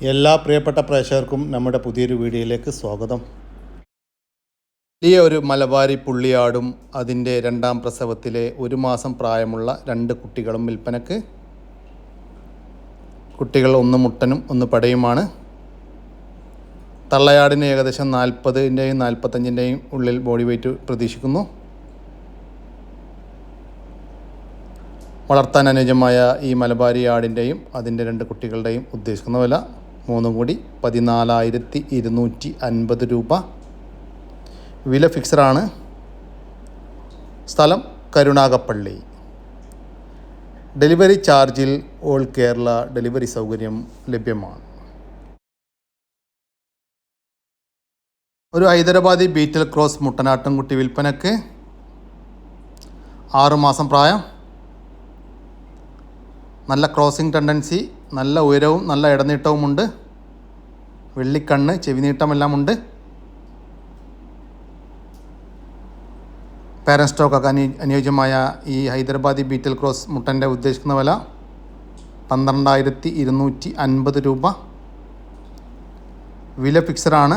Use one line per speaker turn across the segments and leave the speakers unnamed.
എല്ലാ പ്രിയപ്പെട്ട പ്രേക്ഷകർക്കും നമ്മുടെ പുതിയൊരു വീഡിയോയിലേക്ക് സ്വാഗതം. വലിയ ഒരു മലബാരി പുള്ളിയാടും അതിന്റെ രണ്ടാം പ്രസവത്തിലെ ഒരു മാസം പ്രായമുള്ള രണ്ട് കുട്ടികളും വിൽപ്പനക്ക്. കുട്ടികൾ ഒന്ന് മുട്ടനും ഒന്ന് പടയുമാണ്. തള്ളയാടിന് ഏകദേശം നാൽപ്പതിന്റെയും നാൽപ്പത്തഞ്ചിന്റെയും ഉള്ളിൽ ബോഡി വെയിറ്റ് പ്രതീക്ഷിക്കുന്നു. വളർത്താൻ അനുയോജ്യമായ ഈ മലബാരി ആടിന്റെയും അതിന്റെ രണ്ട് കുട്ടികളുടെയും ഉദ്ദേശിക്കുന്ന വില. മൂന്നും കൂടി പതിനാലായിരത്തി ഇരുന്നൂറ്റി അൻപത് രൂപ. വില ഫിക്സഡാണ്. സ്ഥലം കരുണാകപ്പള്ളി ഡെലിവറി ചാർജിൽ ഓൾ കേരള ഡെലിവറി സൗകര്യം ലഭ്യമാണ്. ഒരു ഹൈദരാബാദി ബീറ്റൽ ക്രോസ് മുട്ടനാട്ടുംകുട്ടി വിൽപ്പനക്ക് ആറുമാസം പ്രായം. നല്ല ക്രോസിംഗ് ടെൻഡൻസി നല്ല ഉയരവും നല്ല ഇടനീട്ടവുമുണ്ട്. വെള്ളിക്കണ്ണ് ചെവിനീട്ടമെല്ലാം ഉണ്ട് പാരൻ സ്റ്റോക്കൊക്കെ അനു അനുയോജ്യമായ ഈ ഹൈദരാബാദി ബീറ്റൽ ക്രോസ് മുട്ടന്റെ ഉദ്ദേശിക്കുന്ന വില പന്ത്രണ്ടായിരത്തി ഇരുന്നൂറ്റി അൻപത് രൂപ. വില ഫിക്സഡാണ്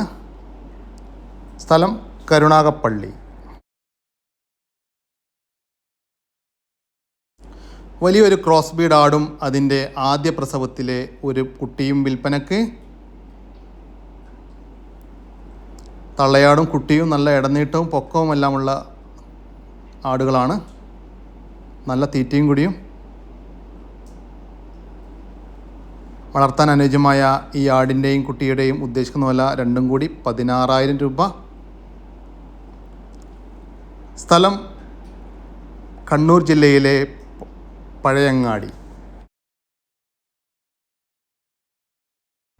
സ്ഥലം കരുണാകപ്പള്ളി. വലിയൊരു ക്രോസ് ബീഡ് ആടും അതിന്റെ ആദ്യ പ്രസവത്തിലെ ഒരു കുട്ടിയും വിൽപ്പനക്ക്. തള്ളയാടും കുട്ടിയും നല്ല ഇടനീട്ടവും പൊക്കവും എല്ലാമുള്ള ആടുകളാണ്. നല്ല തീറ്റയും കൂടിയും. വളർത്താൻ അനുയോജ്യമായ ഈ ആടിന്റെയും കുട്ടിയുടെയും ഉദ്ദേശിക്കുന്ന വില രണ്ടും കൂടി പതിനാറായിരം രൂപ. സ്ഥലം കണ്ണൂർ ജില്ലയിലെ പഴയങ്ങാടി.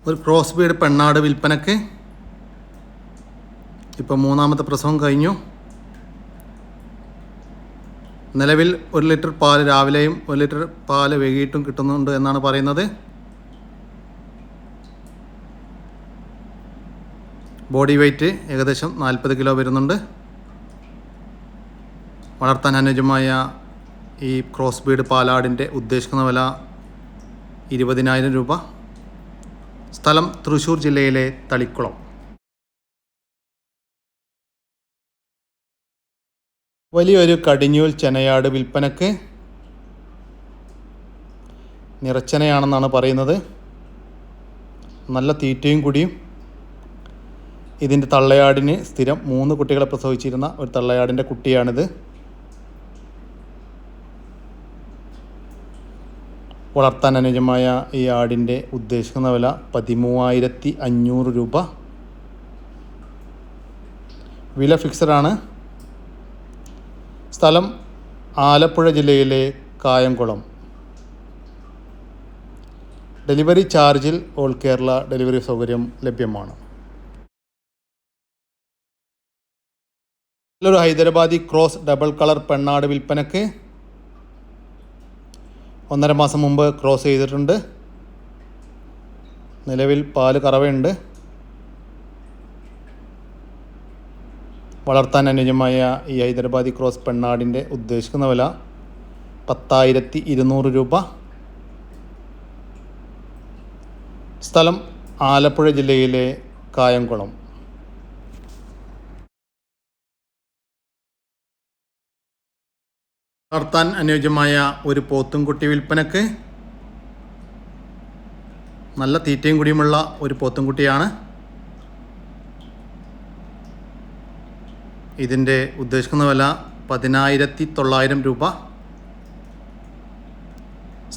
ഒരു ക്രോസ് പെണ്ണാട് വിൽപ്പനക്ക് ഇപ്പം മൂന്നാമത്തെ പ്രസവം കഴിഞ്ഞു. നിലവിൽ ഒരു ലിറ്റർ പാൽ രാവിലെയും ഒരു ലിറ്റർ പാൽ വൈകിട്ടും കിട്ടുന്നുണ്ട് എന്നാണ് പറയുന്നത്. ബോഡി വെയ്റ്റ് ഏകദേശം നാൽപ്പത് കിലോ വരുന്നുണ്ട്. വളർത്താൻ അനുയോജ്യമായ ഈ ക്രോസ് ബീഡ് പാലാടിന്റെ ഉദ്ദേശിക്കുന്ന വില ഇരുപതിനായിരം രൂപ. സ്ഥലം തൃശ്ശൂർ ജില്ലയിലെ തളിക്കുളം. വലിയൊരു കടിഞ്ഞൂൽ ചെനയാട് വിൽപ്പനക്ക് നിറച്ചനയാണെന്നാണ് പറയുന്നത്. നല്ല തീറ്റയും കുടിയും. ഇതിന്റെ തള്ളയാടിന് സ്ഥിരം മൂന്ന് കുട്ടികളെ പ്രസവിച്ചിരുന്ന ഒരു തള്ളയാടിന്റെ കുട്ടിയാണിത്. വളർത്താൻ അനുയോജ്യമായ ഈ ആടിന്റെ ഉദ്ദേശിക്കുന്ന വില പതിമൂവായിരത്തി അഞ്ഞൂറ് രൂപ. വില ഫിക്സഡാണ് സ്ഥലം ആലപ്പുഴ ജില്ലയിലെ കായംകുളം. ഡെലിവറി ചാർജിൽ ഓൾ കേരള ഡെലിവറി സൗകര്യം ലഭ്യമാണ്. നല്ലൊരു ഹൈദരാബാദി ക്രോസ് ഡബിൾ കളർ പെണ്ണാട് വിൽപ്പനക്ക് ഒന്നര മാസം മുമ്പ് ക്രോസ് ചെയ്തിട്ടുണ്ട്. നിലവിൽ പാൽ കറവയുണ്ട്. വളർത്താൻ അനുയോജ്യമായ ഈ ഹൈദരാബാദി ക്രോസ് പെണ്ണാടിന്റെ ഉദ്ദേശിക്കുന്ന വില പത്തായിരത്തി ഇരുന്നൂറ് രൂപ. സ്ഥലം ആലപ്പുഴ ജില്ലയിലെ കായംകുളം. വളർത്താൻ അനുയോജ്യമായ ഒരു പോത്തുംകുട്ടി വിൽപ്പനക്ക് നല്ല തീറ്റയും കൂടിയുമുള്ള ഒരു പോത്തുംകുട്ടിയാണ്. ഇതിന്റെ ഉദ്ദേശിക്കുന്ന വില പതിനായിരത്തി തൊള്ളായിരം രൂപ.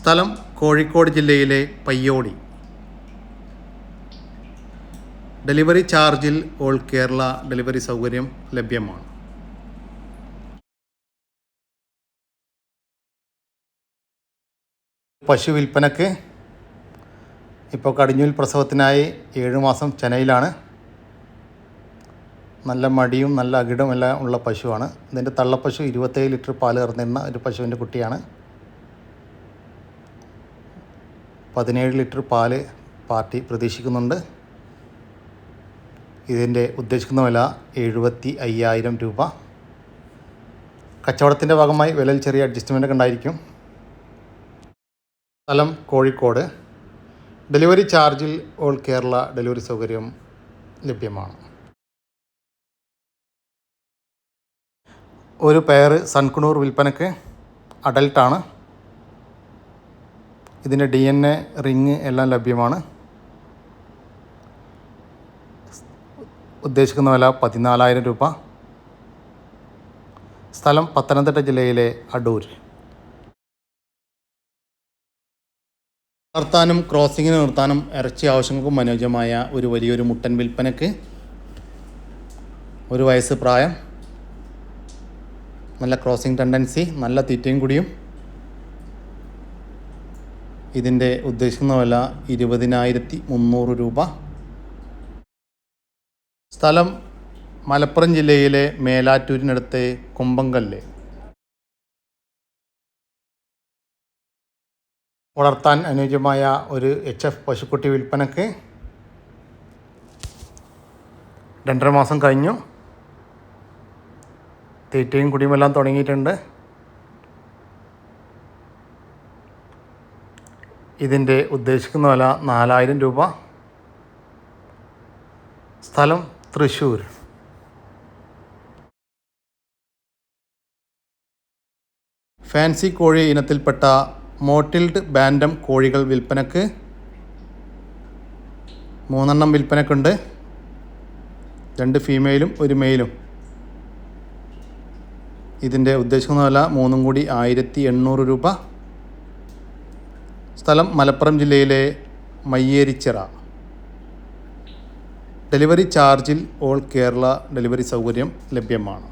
സ്ഥലം കോഴിക്കോട് ജില്ലയിലെ പയ്യോടി. ഡെലിവറി ചാർജിൽ ഓൾ കേരള ഡെലിവറി സൗകര്യം ലഭ്യമാണ്. പശു വിൽപ്പനക്ക് ഇപ്പോൾ കടിഞ്ഞൂൽ പ്രസവത്തിനായി ഏഴ് മാസം ചെനയിലാണ് നല്ല മടിയും നല്ല അകിടും എല്ലാം ഉള്ള പശുവാണ്. ഇതിന്റെ തള്ളപ്പശു ഇരുപത്തേഴ് ലിറ്റർ പാൽ കറന്നിരുന്ന ഒരു പശുവിന്റെ കുട്ടിയാണ്. പതിനേഴ് ലിറ്റർ പാൽ പാർട്ടി പ്രതീക്ഷിക്കുന്നുണ്ട്. ഇതിന്റെ ഉദ്ദേശിക്കുന്ന വില എഴുപത്തി അയ്യായിരം രൂപ. കച്ചവടത്തിന്റെ ഭാഗമായി വിലയിൽ ചെറിയ അഡ്ജസ്റ്റ്മെന്റ് ഒക്കെ ഉണ്ടായിരിക്കും. സ്ഥലം കോഴിക്കോട്. ഡെലിവറി ചാർജിൽ ഓൾ കേരള ഡെലിവറി സൗകര്യം ലഭ്യമാണ്. ഒരു പെയർ സൺകുണൂർ വിൽപ്പനയ്ക്ക് അഡൽട്ടാണ്. ഇതിന്റെ ഡി എൻ എ റിങ് എല്ലാം ലഭ്യമാണ്. ഉദ്ദേശിക്കുന്ന വില പതിനാലായിരം രൂപ. സ്ഥലം പത്തനംതിട്ട ജില്ലയിലെ അടൂർ. നിർത്താനും ക്രോസിങ്ങിന് നിർത്താനും ഇറച്ചി ആവശ്യങ്ങൾക്കും അനുയോജ്യമായ ഒരു വലിയൊരു മുട്ടൻ വിൽപ്പനക്ക് ഒരു വയസ്സ് പ്രായം നല്ല ക്രോസിംഗ് ടെൻഡൻസി നല്ല തീറ്റയും കൂടിയും. ഇതിന്റെ ഉദ്ദേശിക്കുന്ന വില ഇരുപതിനായിരത്തി മുന്നൂറ് രൂപ. സ്ഥലം മലപ്പുറം ജില്ലയിലെ മേലാറ്റൂരിനടുത്ത് കുമ്പങ്കല്ല്. വളർത്താൻ അനുയോജ്യമായ ഒരു എച്ച് എഫ് പശുക്കുട്ടി വിൽപ്പനക്ക് രണ്ടര മാസം കഴിഞ്ഞു. തീറ്റയും കുടിയുമെല്ലാം തുടങ്ങിയിട്ടുണ്ട്. ഇതിന്റെ ഉദ്ദേശിക്കുന്ന വില നാലായിരം രൂപ. സ്ഥലം തൃശ്ശൂർ. ഫാൻസി കോഴി ഇനത്തിൽപ്പെട്ട മോട്ടിൽഡ് ബാൻഡം കോഴികൾ വിൽപ്പനക്ക് മൂന്നെണ്ണം വിൽപ്പനക്കുണ്ട്. രണ്ട് ഫീമെയിലും ഒരു മെയിലും. ഇതിന്റെ ഉദ്ദേശിക്കുന്ന മൂന്നും കൂടി ആയിരത്തി എണ്ണൂറ് രൂപ. സ്ഥലം മലപ്പുറം ജില്ലയിലെ മയ്യേരിച്ചിറ. ഡെലിവറി ചാർജിൽ ഓൾ കേരള ഡെലിവറി സൗകര്യം ലഭ്യമാണ്.